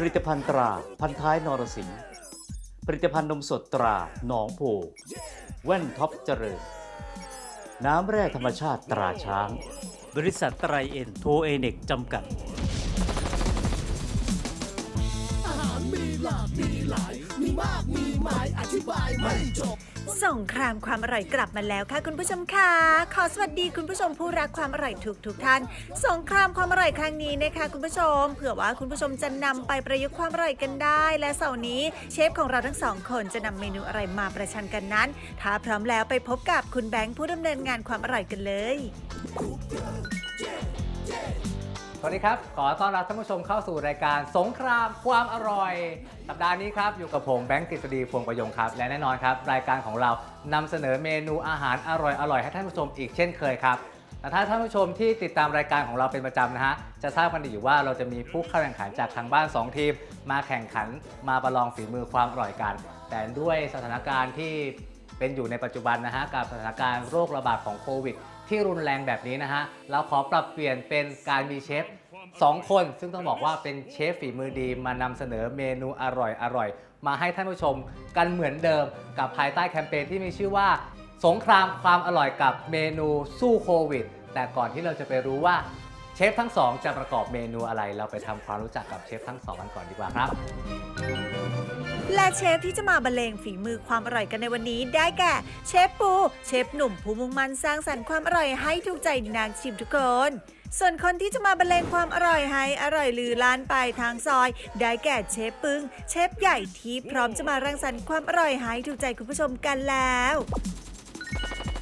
ผลิตภัณฑ์ตราพันท้ายนรสิงห์ผลิตภัณฑ์นมสดตราหนองโพแว่นท็อปเจริญ น้ำแร่ธรรมชาติตราช้าง บริษัทไตรเอ็นโทเอเนกจำกัด อาหารมีหลากมีหลาย มีมากมีหมายอธิบายไม่จบ ส่งครามความอร่อยกลับมาแล้วค่ะคุณผู้ชมค่ะขอสวัสดีคุณผู้ชมผู้รักความอร่อยทุกทุกท่านส่งครามความอร่อยครั้งนี้นะคะ คุณผู้ชม เผื่อว่าคุณผู้ชมจะนำไปประยุกต์ความอร่อยกันได้ และเสาร์นี้เชฟของเราทั้งสองคนจะนำเมนูอะไรมาประชันกันนั้น ถ้าพร้อมแล้วไปพบกับคุณแบงค์ผู้ดำเนินงานความอร่อยกันเลย สวัสดีครับ ขอต้อนรับท่านผู้ชมเข้าสู่รายการสงครามความอร่อย สัปดาห์นี้ครับ อยู่กับผมแบงค์กฤษฎีพวงประยงครับ และแน่นอนครับ รายการของเรานำเสนอเมนูอาหารอร่อยๆให้ท่านผู้ชมอีกเช่นเคยครับแต่ถ้าท่านผู้ชมที่ติดตามรายการของเราเป็นประจำนะฮะ จะทราบกันดีอยู่ว่าเราจะมีผู้เข้าแข่งขันจากทางบ้าน 2 ทีม มาแข่งขันมาประลองฝีมือความอร่อยกัน แต่ด้วยสถานการณ์ที่ เป็นอยู่ในปัจจุบันนะฮะกับสถานการณ์โรคระบาดของโควิด ที่รุนแรงแบบนี้นะฮะเราขอปรับเปลี่ยนเป็นการมีเชฟ2คนซึ่งต้องบอกว่าเป็นเชฟฝีมือดีมานำเสนอเมนูอร่อยอร่อยมาให้ท่านผู้ชมกันเหมือนเดิมกับภายใต้แคมเปญที่มีชื่อว่า สงครามความอร่อยกับเมนูสู้โควิด แต่ก่อนที่เราจะไปรู้ว่าเชฟทั้งสองจะประกอบเมนูอะไร เราไปทำความรู้จักกับเชฟทั้งสองกันก่อนดีกว่าครับ และเชฟที่จะมาบรรเลงฝีมือความอร่อยกันในวันนี้ ได้แก่เชฟปู เชฟหนุ่มผู้มุ่งมั่นสร้างสรรค์ความอร่อยให้ถูกใจนางชิมทุกคน ส่วนคนที่จะมาบรรเลงความอร่อยให้อร่อยลือล้านไปทางซอย ได้แก่เชฟปึ้งเชฟใหญ่ที่พร้อมจะมารังสรรค์ความอร่อยให้ถูกใจคุณผู้ชมกันแล้ว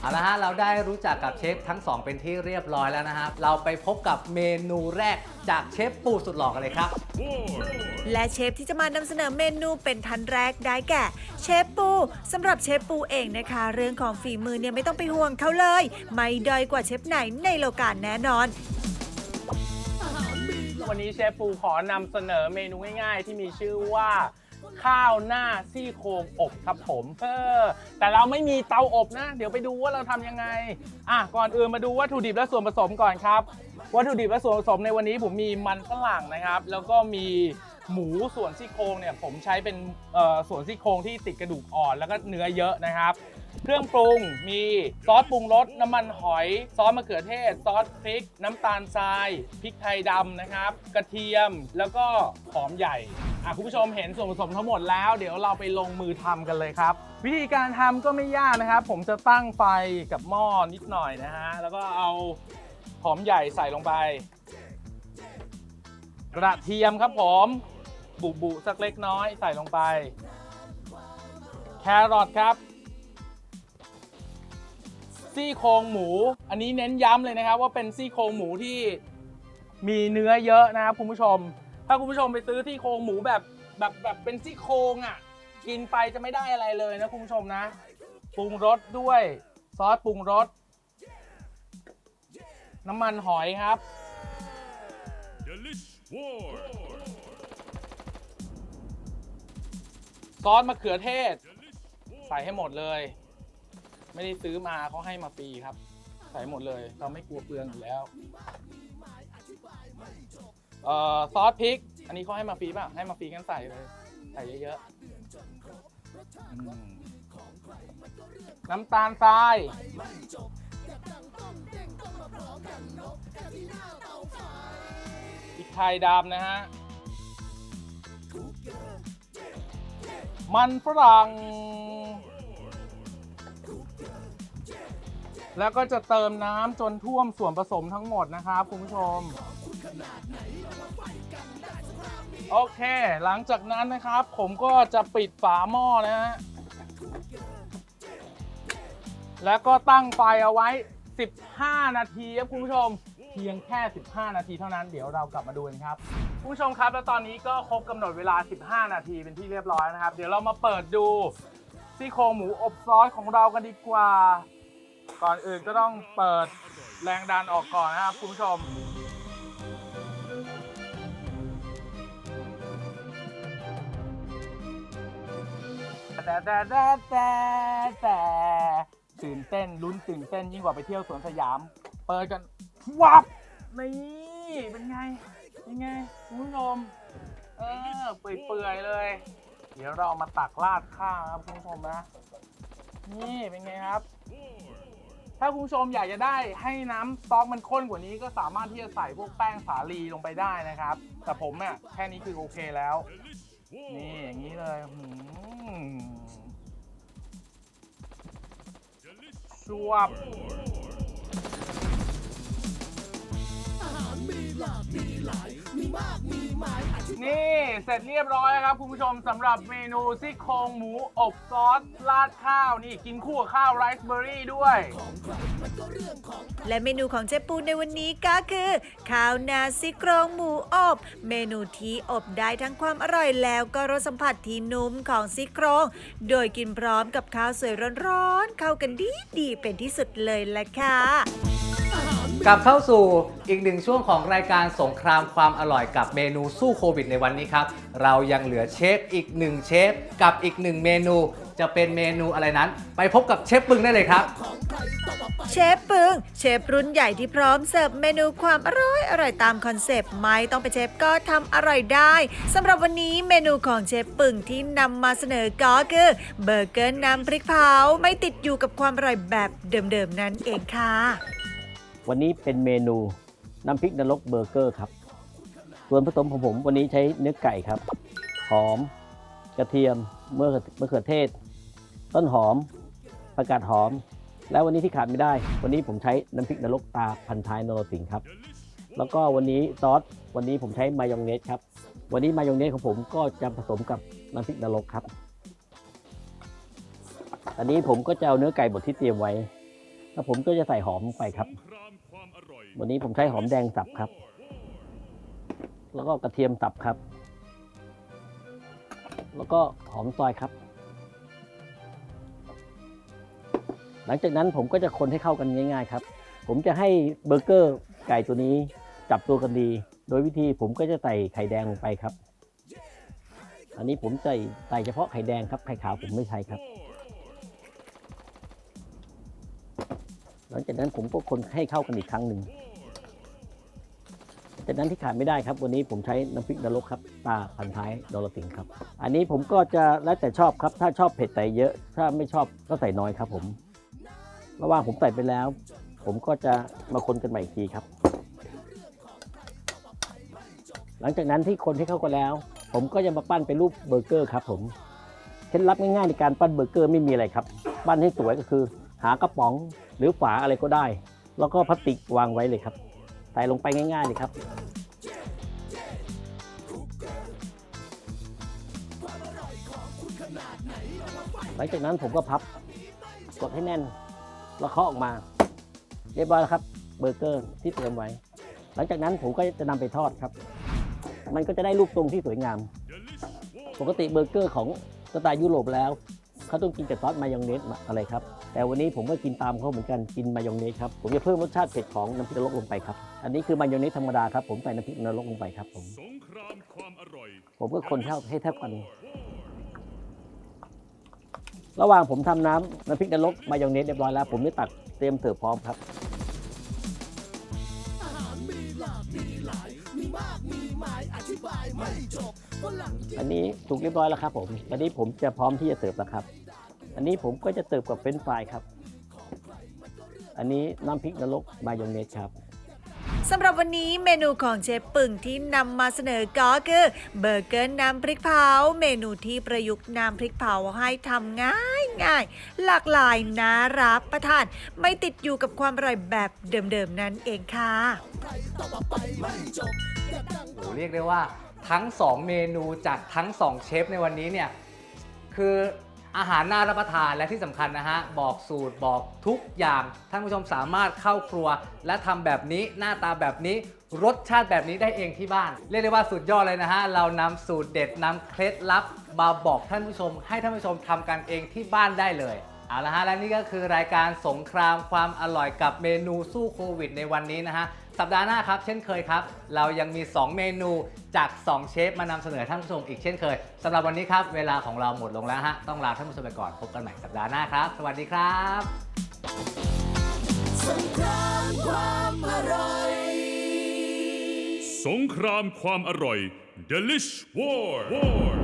เอาละฮะเราได้รู้จักกับเชฟทั้งสองเป็นที่เรียบร้อยแล้วนะฮะเราไปพบกับเมนูแรกจากเชฟปูสุดหล่อกันเลยครับ และเชฟที่จะมานำเสนอเมนูเป็นทันแรกได้แก่เชฟปูสำหรับเชฟปูเองนะคะ เรื่องของฝีมือเนี่ยไม่ต้องไปห่วงเขาเลย ไม่ด้อยกว่าเชฟไหนในโลกาแน่นอน วันนี้เชฟปูขอนำเสนอเมนูง่ายๆ ที่มีชื่อว่า ข้าวหน้าซี่โครงอบครับผมเออแต่เราไม่มีเตาอบนะ เดี๋ยวไปดูว่าเราทำยังไง อะก่อนอื่นมาดูวัตถุดิบและส่วนผสมก่อนครับ วัตถุดิบและส่วนผสมในวันนี้ผมมีมันฝรั่งนะครับ แล้วก็มีหมูส่วนซี่โครงเนี่ยผมใช้เป็นเอ่อส่วนซี่โครงที่ติดกระดูกอ่อนแล้วก็เนื้อเยอะนะครับ เครื่องปรุงมีซอสปรุงรสน้ำมันหอย ซอสมะเขือเทศ ซอสพริก น้ำตาลทรายพริกไทยดำนะครับ กระเทียมแล้วก็หอมใหญ่อะคุณผู้ชมเห็นส่วนผสมทั้งหมดแล้ว เดี๋ยวเราไปลงมือทำกันเลยครับ วิธีการทำก็ไม่ยากนะครับ ผมจะตั้งไฟกับหม้อนิดหน่อยนะฮะแล้วก็เอาหอมใหญ่ใส่ลงไป กระเทียมครับผมบุบุๆสักเล็กน้อยใส่ลงไป แครอทครับ ซี่โครงหมู อันนี้เน้นย้ำเลยนะครับ ว่าเป็นซี่โครงหมูที่มีเนื้อเยอะนะครับคุณผู้ชม ถ้าคุณผู้ชมไปซื้อซี่โครงหมูแบบแบบแบบเป็นซี่โครงอะ กินไปจะไม่ได้อะไรเลยนะคุณผู้ชมนะปรุงรสด้วยซอสปรุงรสน้ำมันหอยครับ ซอสมะเขือเทศ ใส่ให้หมดเลย ไม่ได้ซื้อมาเขาให้มาฟรีครับ ใส่หมดเลย เราไม่กลัวเปลืองอยู่แล้วเอ่อซอสพริก อันนี้เขาให้มาฟรีป่ะ ให้มาฟรีกันใส่เลยใส่เยอะๆน้ำตาลทรายพริกไทยดำนะฮะ มันฝรั่ง แล้วก็จะเติมน้ำจนท่วมส่วนผสมทั้งหมดนะครับคุณผู้ชม โอเค หลังจากนั้นนะครับ ผมก็จะปิดฝาหม้อนะฮะแล้วก็ตั้งไฟเอาไว้ 15 นาทีครับคุณผู้ชม เพียงแค่ 15 นาทีเท่านั้น เดี๋ยวเรากลับมาดูกันครับคุณผู้ชมครับ แล้วตอนนี้ก็ครบกำหนดเวลา 15 นาทีเป็นที่เรียบร้อยนะครับ เดี๋ยวเรามาเปิดดูซี่โครงหมูอบซอสของเรากันดีกว่า ก่อนอื่นก็ต้องเปิดแรงดันออกก่อนนะครับคุณผู้ชม แต่แต่แต่แต่แต่ตื่นเต้นลุ้นตื่นเต้นยิ่งกว่าไปเที่ยวสวนสยาม เปิดกันวับนี่เป็นไงเป็นไงคุณผู้ชมเออเปื่อยๆเลย เดี๋ยวเรามาตักราดข้าวครับคุณผู้ชมนะ นี่เป็นไงครับ ถ้าคุณผู้ชมอยากจะได้ให้น้ำสต๊อกมันข้นกว่านี้ก็สามารถที่จะใส่พวกแป้งสาลีลงไปได้นะครับ แต่ผมเนี่ยแค่นี้คือโอเคแล้ว นี่อย่างนี้เลยชวบาหารมีหลากมีหลาย มีมากมีหมายอธิบาย นี่เสร็จเรียบร้อยแล้วครับคุณผู้ชมสำหรับเมนูซี่โครงหมูอบซอสราดข้าวนี่กินคู่กับข้าวไรซ์เบอร์รี่ด้วย และเมนูของเจ๊ปูในวันนี้ก็คือ ข้าวนาซี่โครงหมูอบ เมนูที่อบได้ทั้งความอร่อยแล้วก็รสสัมผัสที่นุ่มของซี่โครง โดยกินพร้อมกับข้าวสวยร้อนๆเข้ากันดีดีๆเป็นที่สุดเลยแหละค่ะ กลับเข้าสู่อีกหนึ่งช่วงของรายการสงครามความอร่อยกับเมนูสู้โควิดในวันนี้ครับ เรายังเหลือเชฟอีกหนึ่งเชฟกับอีกหนึ่งเมนู จะเป็นเมนูอะไรนั้น ไปพบกับเชฟปึงได้เลยครับ เชฟปึงเชฟรุ่นใหญ่ที่พร้อมเสิร์ฟเมนูความอร่อยอร่อยตามคอนเซปต์ไม่ต้องเป็นเชฟก็ทำอร่อยได้สำหรับวันนี้เมนูของเชฟปึงที่นำมาเสนอก็คือเบอร์เกอร์น้ำพริกเผาไม่ติดอยู่กับความอร่อยแบบเดิมๆนั่นเองค่ะ วันนี้เป็นเมนูน้ำพริกนรกเบอร์เกอร์ครับ ส่วนผสมของผมวันนี้ใช้เนื้อไก่ครับ หอม กระเทียมมะเขื่อมะเขือเทศ ต้นหอมผักกาดหอม แล้ววันนี้ที่ขาดไม่ได้ วันนี้ผมใช้น้ำพริกนรกตาพันท้ายนรสิงครับ แล้วก็วันนี้ซอสวันนี้ผมใช้มายองเนสครับ วันนี้มายองเนสของผมก็จะผสมกับน้ำพริกนรกครับอันนี้ผมก็จะเอาเนื้อไก่บดที่เตรียมไว้ แล้วผมก็จะใส่หอมลงไปครับ วันนี้ผมใช้หอมแดงสับครับ แล้วก็กระเทียมสับครับ แล้วก็หอมซอยครับ หลังจากนั้นผมก็จะคนให้เข้ากันง่าย ๆ ครับ ผมจะให้เบอร์เกอร์ไก่ตัวนี้จับตัวกันดี โดยวิธีผมก็จะใส่ไข่แดงลงไปครับ อันนี้ผมใส่ใส่เฉพาะไข่แดงครับไข่ขาวผมไม่ใช้ครับหลังจากนั้นผมก็คนให้เข้ากันอีกครั้งหนึ่ง จากนั้นที่ขาดไม่ได้ครับ วันนี้ผมใช้น้ำพริกนรกครับ ตาพันท้ายดอลลาร์สิงครับ อันนี้ผมก็จะแล้วแต่ชอบครับ ถ้าชอบเผ็ดใส่เยอะ ถ้าไม่ชอบก็ใส่น้อยครับ ผมระหว่างผมใส่ไปแล้ว ผมก็จะมาคนกันใหม่อีกทีครับ หลังจากนั้นที่คนให้เข้ากันแล้ว ผมก็จะมาปั้นเป็นรูปเบอร์เกอร์ครับ ผมเคล็ดลับง่ายๆในการปั้นเบอร์เกอร์ไม่มีอะไรครับ ปั้นให้สวยก็คือ หากระป๋องหรือฝาอะไรก็ได้ แล้วก็พลาสติกวางไว้เลยครับ ใส่ลงไปง่ายๆเลยครับ หลังจากนั้นผมก็พับกดให้แน่นแล้วเคาะออกมา เรียบร้อยแล้วครับเบอร์เกอร์ที่เตรียมไว้ หลังจากนั้นผมก็จะนำไปทอดครับ มันก็จะได้รูปทรงที่สวยงาม ปกติเบอร์เกอร์ของสไตล์ยุโรปแล้วเขาต้องกินกับซอสมายองเนสอะไรครับ แต่วันนี้ผมก็กินตามเขาเหมือนกันกินมายองเนสครับผมจะเพิ่มรสชาติเผ็ดของน้ำพริกนรกลงไปครับอันนี้คือมายองเนสธรรมดาครับผมใส่น้ำพริกนรกลงไปครับผมสงครามความอร่อยผมก็คนเข้าให้แทบกัน ระหว่างผมทำน้ำน้ำพริกนรกมายองเนสเรียบร้อยแล้ว ผมได้ตักเตรียมเสิร์ฟพร้อมครับอาหารมีหลากมีหลายมีมากมีหมายอธิบายไม่จบฝรั่งกินอันนี้ถูกเรียบร้อยแล้วครับผมวันนี้ผมจะพร้อมที่จะเสิร์ฟแล้วครับ อันนี้ผมก็จะเสิร์ฟกับเฟรนช์ฟรายครับ อันนี้น้ำพริกนรกมายองเนสครับสำหรับวันนี้เมนูของเชฟปึ่งที่นำมาเสนอก็คือเบอร์เกอร์น้ำพริกเผา เมนูที่ประยุกต์น้ำพริกเผาให้ทำง่ายง่ายๆหลากหลายน่ารับประทาน ไม่ติดอยู่กับความอร่อยแบบเดิมๆนั่นเองค่ะโอ้โหเรียกได้ว่าทั้ง 2 เมนูจากทั้ง 2 เชฟในวันนี้เนี่ยคือ อาหารน่ารับประทานและที่สำคัญนะฮะ บอกสูตรบอกทุกอย่าง ท่านผู้ชมสามารถเข้าครัว และทำแบบนี้หน้าตาแบบนี้รสชาติแบบนี้ได้เองที่บ้าน เรียกได้ว่าสุดยอดเลยนะฮะ เรานำสูตรเด็ดนำเคล็ดลับมาบอกท่านผู้ชม ให้ท่านผู้ชมทำกันเองที่บ้านได้เลยเอาละฮะและนี่ก็คือรายการสงครามความอร่อยกับเมนูสู้โควิดในวันนี้นะฮะ สัปดาห์หน้าครับ เช่นเคยครับ เรายังมี 2 เมนูจาก 2 เชฟมานำเสนอท่านผู้ชมอีกเช่นเคยสำหรับวันนี้ครับ เวลาของเราหมดลงแล้วฮะต้องลาท่านผู้ชมไปก่อนพบกันใหม่สัปดาห์หน้าครับ สวัสดีครับสงครามความอร่อย สงครามความอร่อย Delish War War